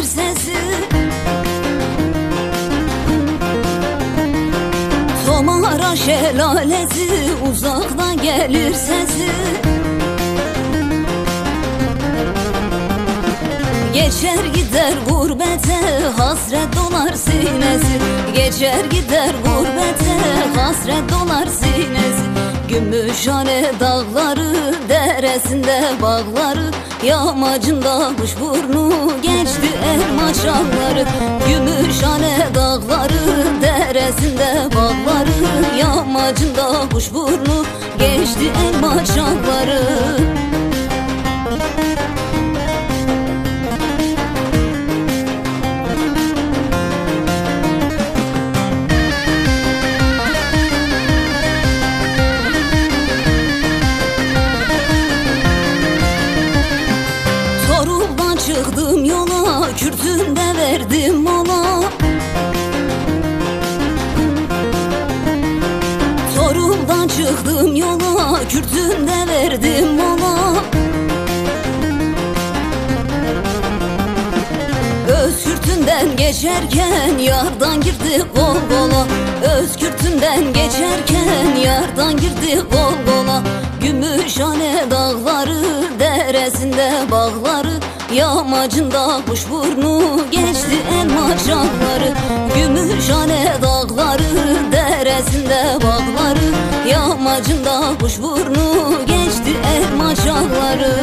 gelir sesi. Tomara şelalesi uzaktan gelir sesi Geçer gider gurbete hasret dolar sinesi. Geçer gider gurbete hasret dolar sinesi. Gümüşhane dağları deresinde bağları. Yamacında kuşburnu geçti elma çağları Gümüşhane dağları deresinde bağları. Yamacında kuşburnu geçti elma yola Kürtünde verdim mola Özkürtünden geçerken yardan girdi kol kola Özkürtünden geçerken yardan girdi kol kola Gümüşhane dağları deresinde bağları Yamacında kuşburnu geçti elma çağları Gümüşhane dağları deresinde bağları. Yamacında kuşburnu geçti elma çağları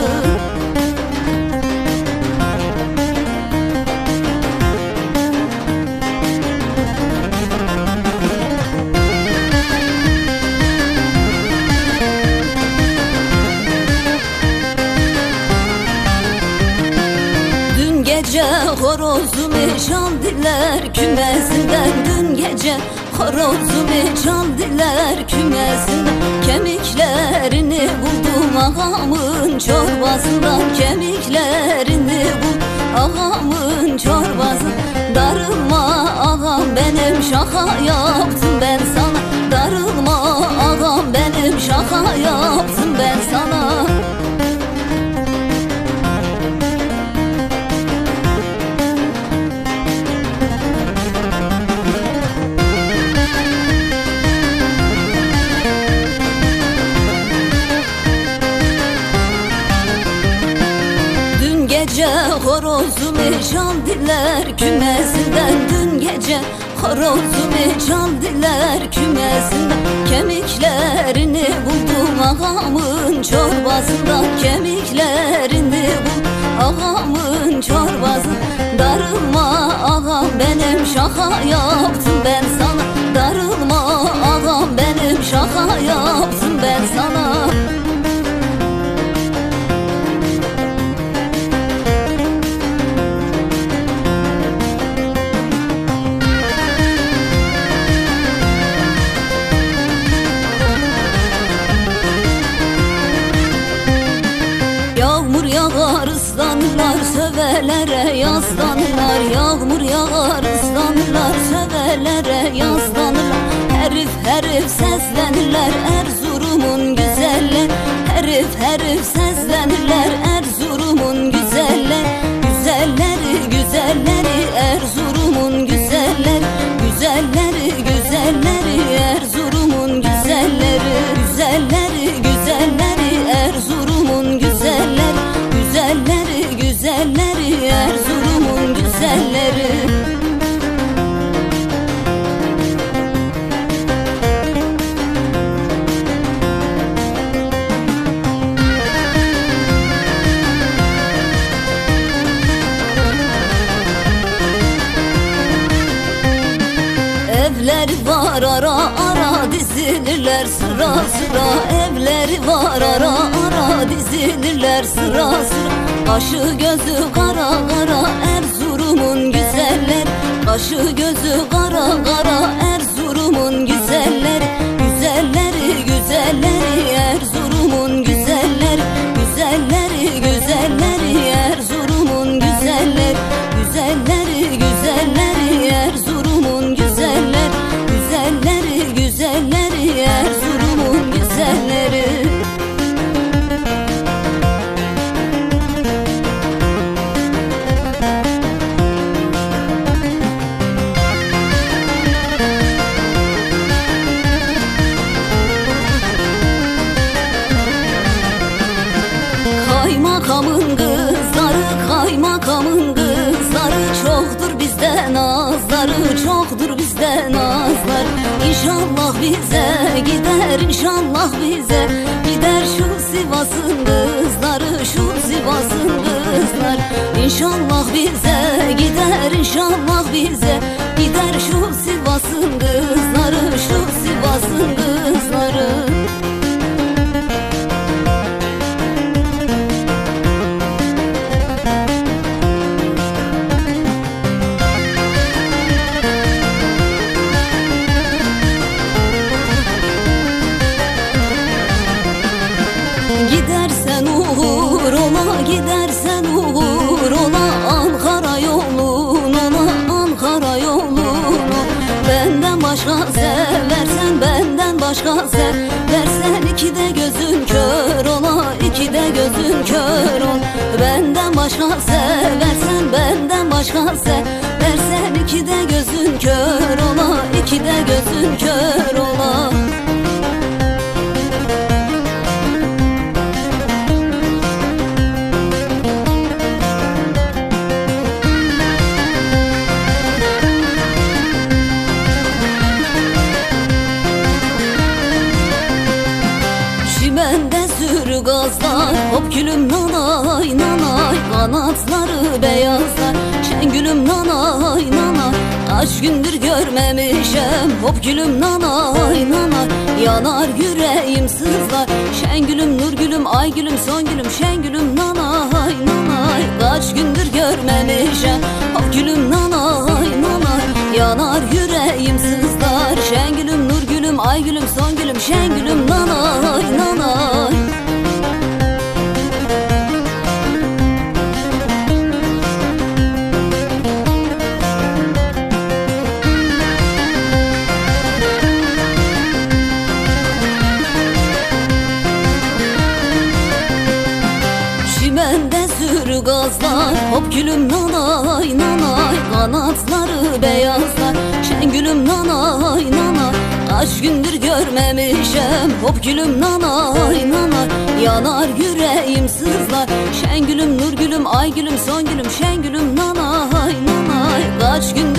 horozumu çaldılar kümesinden Dün gece? Horozumu çaldılar kümesinden Kemiklerini buldum ağamın çorbasından. Kemiklerini bul ağamın çorbası Darılma ağam benim şaka yaptım ben sana. Darılma ağam benim şaka yaptım ben sana çaldılar kümesinden Dün gece. Horozumu çaldılar kümesinden. Kemiklerini buldum ağamın çorbasından. Kemiklerini bul ağamın çorbası Darılma ağam benim şaka yaptım ben sana. Darılma ağam benim şaka yaptım ben sana Yağmur yağar ıslanırlar sövelere yaslanırlar. Herif herif seslenirler Erzurum'un güzelleri. Herif herif seslenirler Evler var ara ara dizilirler sıra sıra. Evleri var ara ara dizilirler sıra sıra. Kaşı gözü kara kara Erzurum'un güzelleri Kaşı gözü kara kara Erzurum'un güzelleri Güzelleri güzelleri bize gider inşallah bize Gider. Şu Sivas'ın kızları şu Sivas'ın kızlar İnşallah bize gider inşallah bize Gider. Şu Sivas'ın kızları şu gözün kör ola iki de gözün kör ol. Benden başka seversen benden başka seversen iki de gözün kör ola iki de gözün kör ola Gündür görmemişim Hop gülüm nanay nanay. Yanar yüreğim sızlar ay gülüm son gülüm nanay gülüm nanay nanay Kanatları beyazlar. Şengülüm nanay nanay Kaç gündür görmemişim Hop gülüm nanay nanay Yanar yüreğim sızlar. Ay gülüm son gülüm Şengülüm nanay nanay. Kaç gündür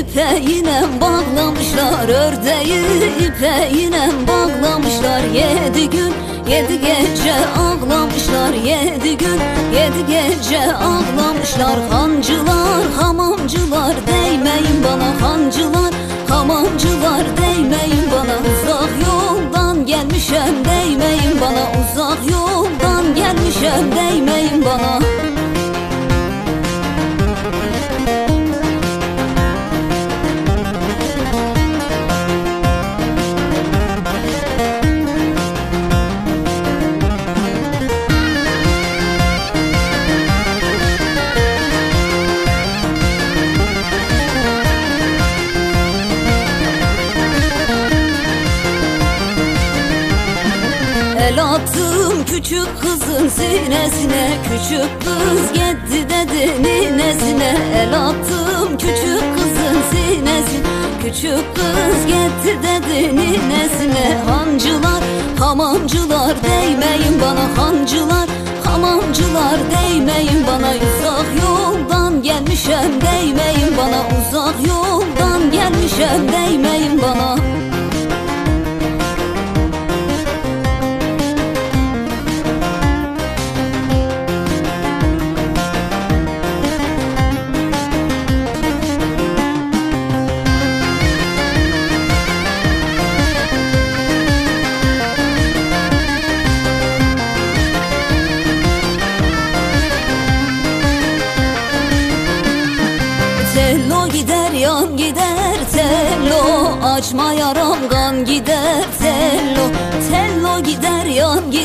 ipeğine bağlamışlar Ördeği ipeğine bağlamışlar. Yedi gün yedi gece ağlamışlar. Yedi gün yedi gece ağlamışlar. Hancılar hamamcılar değmeyin bana Hancılar. Hamamcılar değmeyin bana. Uzak yoldan gelmişem değmeyin bana. Uzak El attım küçük kızın sinesine Küçük kız gitti dedi ninesine El attım küçük kızın sinesine Küçük kız gitti dedi ninesine Hancılar hamamcılar değmeyin bana Hancılar. Hamamcılar değmeyin bana Uzak yoldan gelmişem. Değmeyin bana Uzak yoldan gelmişem. Değmeyin bana tello Açma yaram kan gider tello Tello gider yan gider